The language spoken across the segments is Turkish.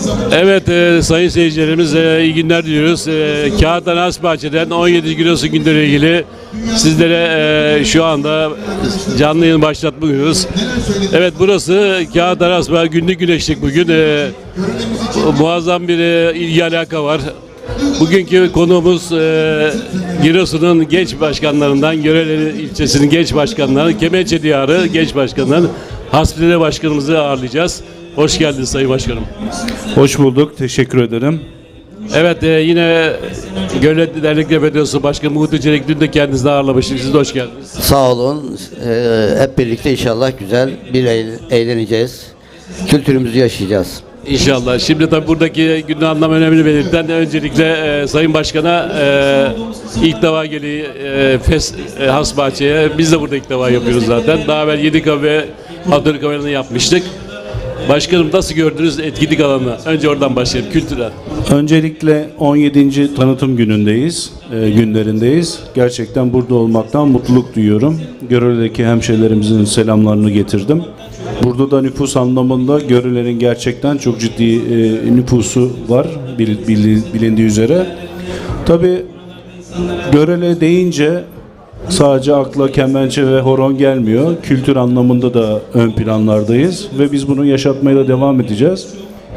zamanda Evet e, sayın seyircilerimiz e, iyi günler diliyoruz. E, Kağıthane Hasbahçe'den 17 Giresun günleriyle ilgili sizlere e, şu anda canlı yayın başlatmıyoruz. Evet burası Kağıthane Hasbahçe günlük güneşlik bugün. E, muazzam bir e, ilgi alaka var. Bugünkü konuğumuz e, Giresun'un genç başkanlarından, Göreli ilçesinin genç başkanlarından, Kemençe Diyarı genç başkanlarından Hasbidere Başkanımızı ağırlayacağız. Hoş geldiniz Sayın Başkanım. Hoş bulduk. Teşekkür ederim. Evet e, yine Göllet Dernekler Federasyonu Başkanı Muhut Çelik dün de kendinizi ağırlamıştık. Siz de hoş geldiniz. Sağ olun. Ee, hep birlikte inşallah güzel bir eğ- eğleneceğiz. Kültürümüzü yaşayacağız. İnşallah. Şimdi tabii buradaki günün anlam önemini belirten öncelikle e, Sayın Başkan'a e, ilk defa geliyor e, Fes e, Hasbahçe'ye. Biz de burada ilk defa yapıyoruz zaten. Daha evvel Yedika ve Abdülkamer'ini yapmıştık. Başkanım nasıl gördünüz etkinlik alanını? Önce oradan başlayalım. Kültürel. Öncelikle 17. tanıtım günündeyiz, e, günlerindeyiz. Gerçekten burada olmaktan mutluluk duyuyorum. Görele'deki hemşehrilerimizin selamlarını getirdim. Burada da nüfus anlamında Görele'nin gerçekten çok ciddi e, nüfusu var bil- bil- bilindiği üzere. Tabii Görele deyince sadece akla kemençe ve horon gelmiyor. Kültür anlamında da ön planlardayız ve biz bunu yaşatmaya da devam edeceğiz.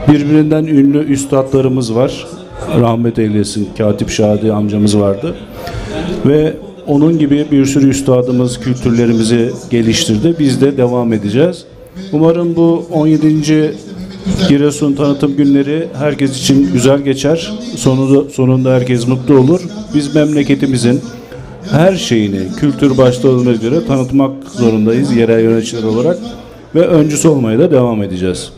Birbirinden ünlü üstadlarımız var. Rahmet eylesin Katip Şadi amcamız vardı. Ve onun gibi bir sürü üstadımız kültürlerimizi geliştirdi. Biz de devam edeceğiz. Umarım bu 17. Giresun tanıtım günleri herkes için güzel geçer. Sonunda, sonunda herkes mutlu olur. Biz memleketimizin her şeyini kültür başta olmak üzere tanıtmak zorundayız yerel yöneticiler olarak ve öncüsü olmaya da devam edeceğiz.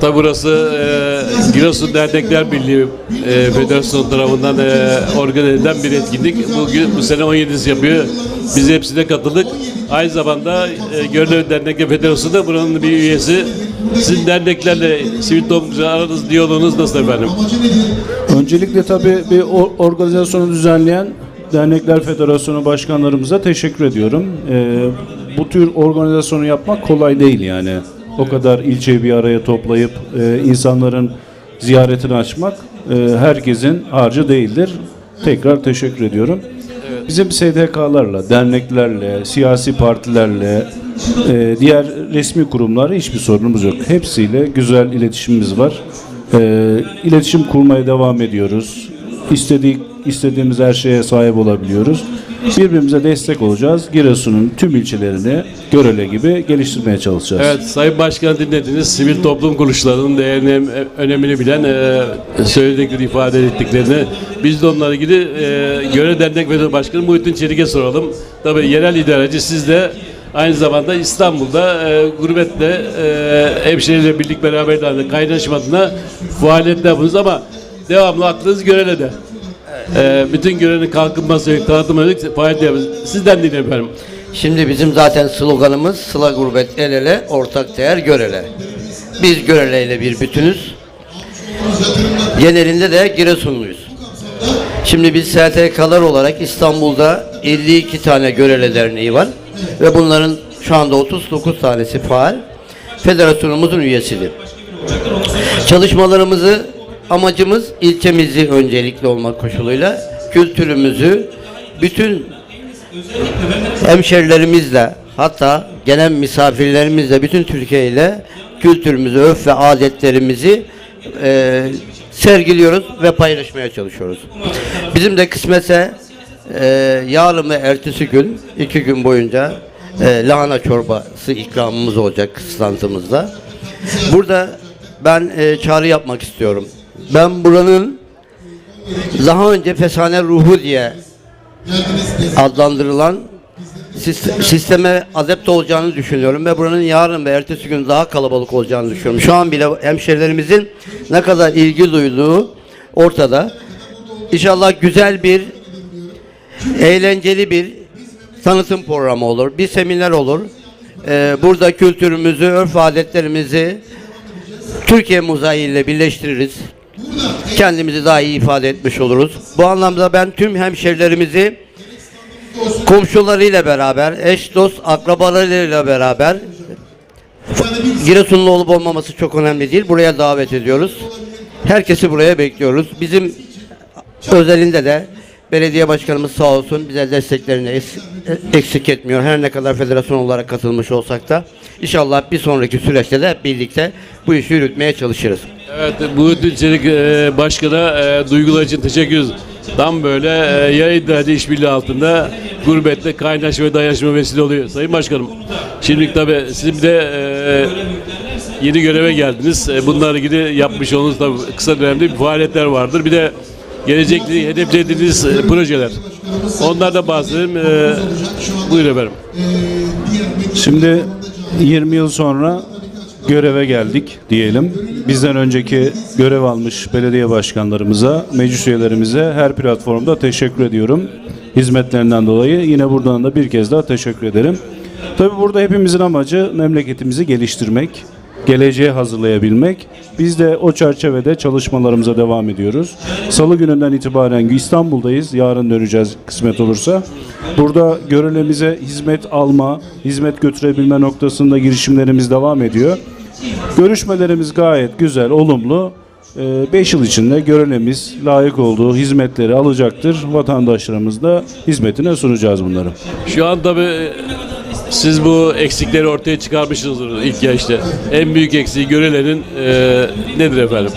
Tabi burası e, Giresun Dernekler Birliği e, Federasyonu tarafından e, organize edilen bir etkinlik. Bugün bu sene 17'si yapıyor. Biz hepsine katıldık. Aynı zamanda e, Gönüllü Dernekler Federasyonu da buranın bir üyesi. Sizin derneklerle sivil toplumcu aranız, diyaloğunuz nasıl efendim? Öncelikle tabii bir organizasyonu düzenleyen Dernekler Federasyonu başkanlarımıza teşekkür ediyorum. Ee, bu tür organizasyonu yapmak kolay değil yani. O kadar ilçeyi bir araya toplayıp e, insanların ziyaretini açmak e, herkesin harcı değildir. Tekrar teşekkür ediyorum. Bizim STK'larla, derneklerle, siyasi partilerle, e, diğer resmi kurumlarla hiçbir sorunumuz yok. Hepsiyle güzel iletişimimiz var. E, iletişim kurmaya devam ediyoruz. İstedik, istediğimiz her şeye sahip olabiliyoruz. Birbirimize destek olacağız. Giresun'un tüm ilçelerini Görele gibi geliştirmeye çalışacağız. Evet, Sayın Başkan dinlediniz. Sivil toplum kuruluşlarının değerini, önemini bilen e, söyledikleri, ifade ettiklerini. Biz de onlarla ilgili e, Göre Dernek ve Başkanı Muhittin Çelik'e soralım. Tabii yerel idareci siz de aynı zamanda İstanbul'da e, gurbetle e, hemşehriyle birlik beraber kaynaşma adına faaliyetler yapıyorsunuz ama devamlı aklınız Göre'de. E, bütün Göre'nin kalkınması, tanıtımı yönelik faaliyet yapıyorsunuz. Sizden dinleyelim efendim. Şimdi bizim zaten sloganımız Sıla gurbet el ele, ortak değer görele. Biz görele ile bir bütünüz. Genelinde de Giresunluyuz. Şimdi biz STK'lar olarak İstanbul'da 52 tane görele derneği var. Ve bunların şu anda 39 tanesi faal. Federasyonumuzun üyesidir. Çalışmalarımızı amacımız ilçemizi öncelikli olmak koşuluyla kültürümüzü bütün hemşerilerimizle hatta gelen misafirlerimizle bütün Türkiye ile kültürümüzü, örf ve adetlerimizi e, sergiliyoruz ve paylaşmaya çalışıyoruz. Bizim de kısmetse e, yarın ve ertesi gün iki gün boyunca e, lahana çorbası ikramımız olacak kıslantımızda. Burada ben e, çağrı yapmak istiyorum. Ben buranın daha önce Fesane Ruhu diye adlandırılan sis- sisteme adept olacağını düşünüyorum ve buranın yarın ve ertesi gün daha kalabalık olacağını düşünüyorum. Şu an bile hemşerilerimizin ne kadar ilgi duyduğu ortada. İnşallah güzel bir, eğlenceli bir tanıtım programı olur, bir seminer olur. Ee, burada kültürümüzü, örf adetlerimizi Türkiye mozaiği ile birleştiririz. Kendimizi daha iyi ifade etmiş oluruz. Bu anlamda ben tüm hemşerilerimizi komşularıyla beraber, eş dost akrabalarıyla beraber Giresunlu olup olmaması çok önemli değil. Buraya davet ediyoruz. Herkesi buraya bekliyoruz. Bizim özelinde de belediye başkanımız sağ olsun bize desteklerini es- eksik etmiyor. Her ne kadar federasyon olarak katılmış olsak da inşallah bir sonraki süreçte de birlikte bu işi yürütmeye çalışırız. Evet, bu Çelik e, Başkan'a e, duygular için teşekkür. Tam böyle e, yayın derdi işbirliği altında gurbette kaynaşma ve dayanışma vesile oluyor. Sayın Başkanım, şimdi tabii siz bir de e, yeni göreve geldiniz. E, bunlarla ilgili yapmış olduğunuz tabii kısa dönemde bir faaliyetler vardır. Bir de gelecekte hedeflediğiniz e, projeler. Onlardan bahsedelim. E, buyurun efendim. Şimdi 20 yıl sonra göreve geldik diyelim. Bizden önceki görev almış belediye başkanlarımıza, meclis üyelerimize her platformda teşekkür ediyorum. Hizmetlerinden dolayı yine buradan da bir kez daha teşekkür ederim. Tabii burada hepimizin amacı memleketimizi geliştirmek, geleceğe hazırlayabilmek. Biz de o çerçevede çalışmalarımıza devam ediyoruz. Salı gününden itibaren İstanbul'dayız. Yarın döneceğiz kısmet olursa. Burada görevimize hizmet alma, hizmet götürebilme noktasında girişimlerimiz devam ediyor. Görüşmelerimiz gayet güzel, olumlu. 5 yıl içinde görevimiz layık olduğu hizmetleri alacaktır. Vatandaşlarımız da hizmetine sunacağız bunları. Şu an tabii e, siz bu eksikleri ortaya çıkarmışsınızdır ilk yaşta. En büyük eksiği görelerin e, nedir efendim?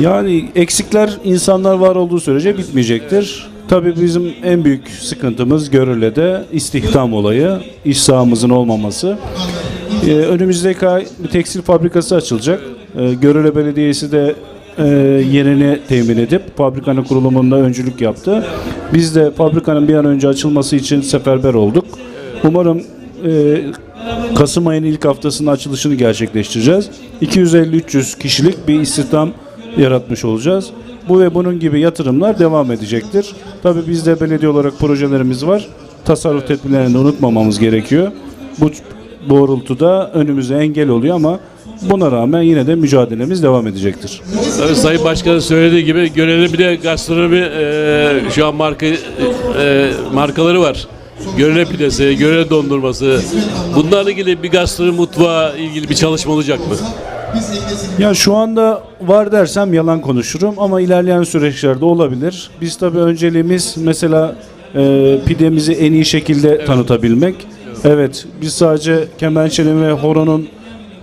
Yani eksikler insanlar var olduğu sürece bitmeyecektir. Tabii bizim en büyük sıkıntımız Görele'de istihdam olayı, iş sahamızın olmaması. Ee, önümüzdeki ay bir tekstil fabrikası açılacak. Ee, Görele Belediyesi de e, yerini temin edip fabrikanın kurulumunda öncülük yaptı. Biz de fabrikanın bir an önce açılması için seferber olduk. Umarım e, Kasım ayının ilk haftasında açılışını gerçekleştireceğiz. 250-300 kişilik bir istihdam yaratmış olacağız. Bu ve bunun gibi yatırımlar devam edecektir. Tabii bizde belediye olarak projelerimiz var. Tasarruf tedbirlerini de unutmamamız gerekiyor. Bu doğrultuda önümüze engel oluyor ama buna rağmen yine de mücadelemiz devam edecektir. Tabii Sayın Başkan'ın söylediği gibi Görele bir de gastronomi e, şu an marka e, markaları var. Görele pidesi, Görele dondurması. Bunlarla ilgili bir gastronomi mutfağı ilgili bir çalışma olacak mı? Ya şu anda var dersem yalan konuşurum ama ilerleyen süreçlerde olabilir. Biz tabii önceliğimiz mesela e, pidemizi en iyi şekilde tanıtabilmek. Evet, biz sadece kemençenin ve horonun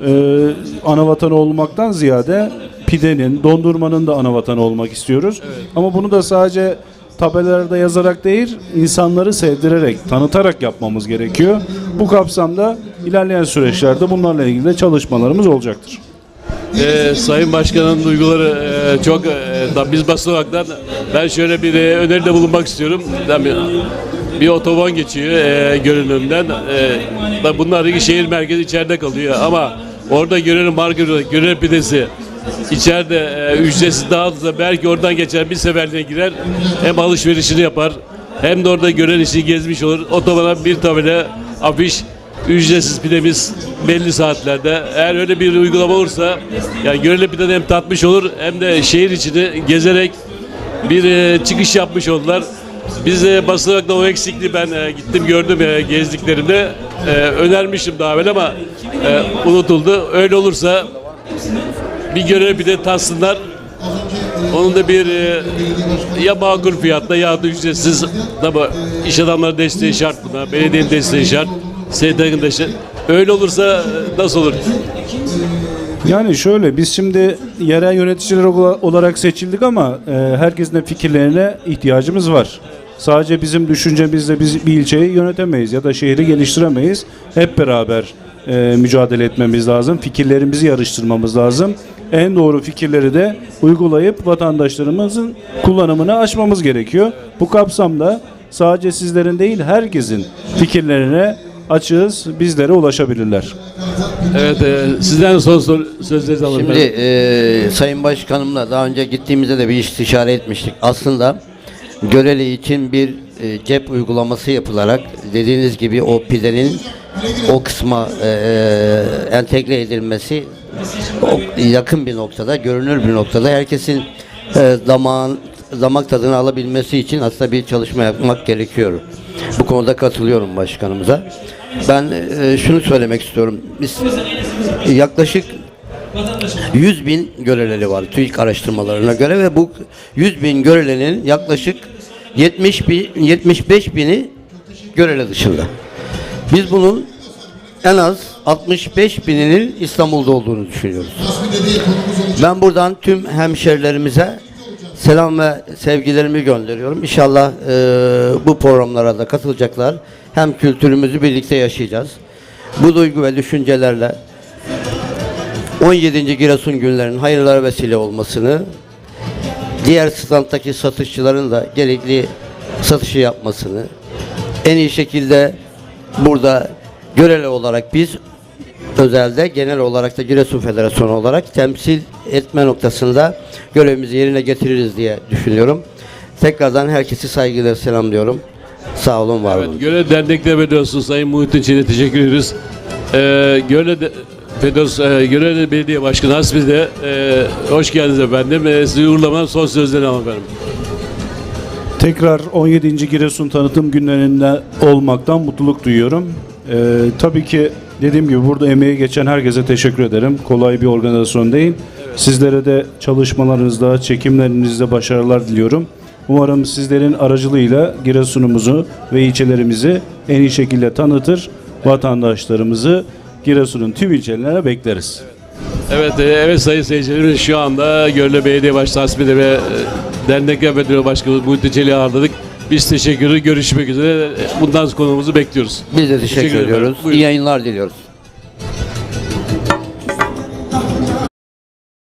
e, ana vatanı olmaktan ziyade pidenin, dondurmanın da ana vatanı olmak istiyoruz. Ama bunu da sadece tabelalarda yazarak değil, insanları sevdirerek, tanıtarak yapmamız gerekiyor. Bu kapsamda ilerleyen süreçlerde bunlarla ilgili de çalışmalarımız olacaktır. Ee, Sayın Başkan'ın duyguları e, çok e, da biz basın olarak ben şöyle bir e, öneride bulunmak istiyorum. Tabii, bir otoban geçiyor e, Gölün önünden. E, da bunlar şehir merkezi içeride kalıyor ama orada Gölün markası, Gölün pidesi içeride e, ücretsiz dağıtılsa belki oradan geçer bir seferliğine girer hem alışverişini yapar hem de orada gören işi gezmiş olur. Otobana bir tabela afiş ücretsiz pidemiz belli saatlerde. Eğer öyle bir uygulama olursa yani Gönüllü pideden hem tatmış olur hem de şehir içini gezerek bir e, çıkış yapmış oldular. Biz e, basın olarak da o eksikliği ben e, gittim gördüm e, gezdiklerimde. E, önermiştim daha evvel ama e, unutuldu. Öyle olursa bir görev bir de tatsınlar. Onun da bir e, ya makul fiyatta ya da ücretsiz. Tabi iş adamları desteği şart buna. Belediyenin desteği şart. STK'nın desteği. Öyle olursa e, nasıl olur? Yani şöyle biz şimdi yerel yöneticiler ola- olarak seçildik ama e, herkesin de fikirlerine ihtiyacımız var. Sadece bizim düşüncemizle biz bir ilçeyi yönetemeyiz ya da şehri geliştiremeyiz. Hep beraber e, mücadele etmemiz lazım. Fikirlerimizi yarıştırmamız lazım. En doğru fikirleri de uygulayıp vatandaşlarımızın kullanımını açmamız gerekiyor. Bu kapsamda sadece sizlerin değil herkesin fikirlerine açığız. Bizlere ulaşabilirler. Evet, e, sizden son sor- sözlerinizi alalım. Şimdi e, Sayın Başkanımla daha önce gittiğimizde de bir istişare etmiştik. Aslında Göreli için bir e, cep uygulaması yapılarak dediğiniz gibi o pidenin o kısma e, entegre edilmesi o yakın bir noktada, görünür bir noktada herkesin e, damağın damak tadını alabilmesi için aslında bir çalışma yapmak gerekiyor. Bu konuda katılıyorum başkanımıza. Ben e, şunu söylemek istiyorum. Biz yaklaşık 100 bin görevleri var TÜİK araştırmalarına göre ve bu 100 bin görevlerin yaklaşık 70 bin, 75 bini görevle dışında. Biz bunun en az 65 bininin İstanbul'da olduğunu düşünüyoruz. Ben buradan tüm hemşerilerimize selam ve sevgilerimi gönderiyorum. İnşallah e, bu programlara da katılacaklar. Hem kültürümüzü birlikte yaşayacağız. Bu duygu ve düşüncelerle 17. Giresun günlerinin hayırlara vesile olmasını, diğer standtaki satışçıların da gerekli satışı yapmasını, en iyi şekilde burada görevli olarak biz özelde genel olarak da Giresun Federasyonu olarak temsil etme noktasında görevimizi yerine getiririz diye düşünüyorum. Tekrardan herkesi saygıyla selamlıyorum. Sağ olun, var olun. Evet, Göle Dernekler Federasyonu Sayın Muhittin Çelik'e teşekkür ederiz. Ee, Göle de, Federasyon, e, Göle Belediye Başkanı Hasbi de e, hoş geldiniz efendim. E, sizi uğurlamadan son sözlerini alalım efendim. Tekrar 17. Giresun tanıtım günlerinde olmaktan mutluluk duyuyorum. Ee, tabii ki dediğim gibi burada emeği geçen herkese teşekkür ederim. Kolay bir organizasyon değil. Sizlere de çalışmalarınızda, çekimlerinizde başarılar diliyorum. Umarım sizlerin aracılığıyla Giresun'umuzu ve ilçelerimizi en iyi şekilde tanıtır, vatandaşlarımızı Giresun'un tüm ilçelerine bekleriz. Evet, e, evet sayın seyircilerimiz şu anda Göle Belediye Başkanı ve e, Dernekler Federasyonu Başkanı Muhittin Çelik'i ağırladık. Biz teşekkür ederiz. Görüşmek üzere. Bundan sonra konumuzu bekliyoruz. Biz de teşekkür, Teşekkür ediyoruz. İyi yayınlar diliyoruz.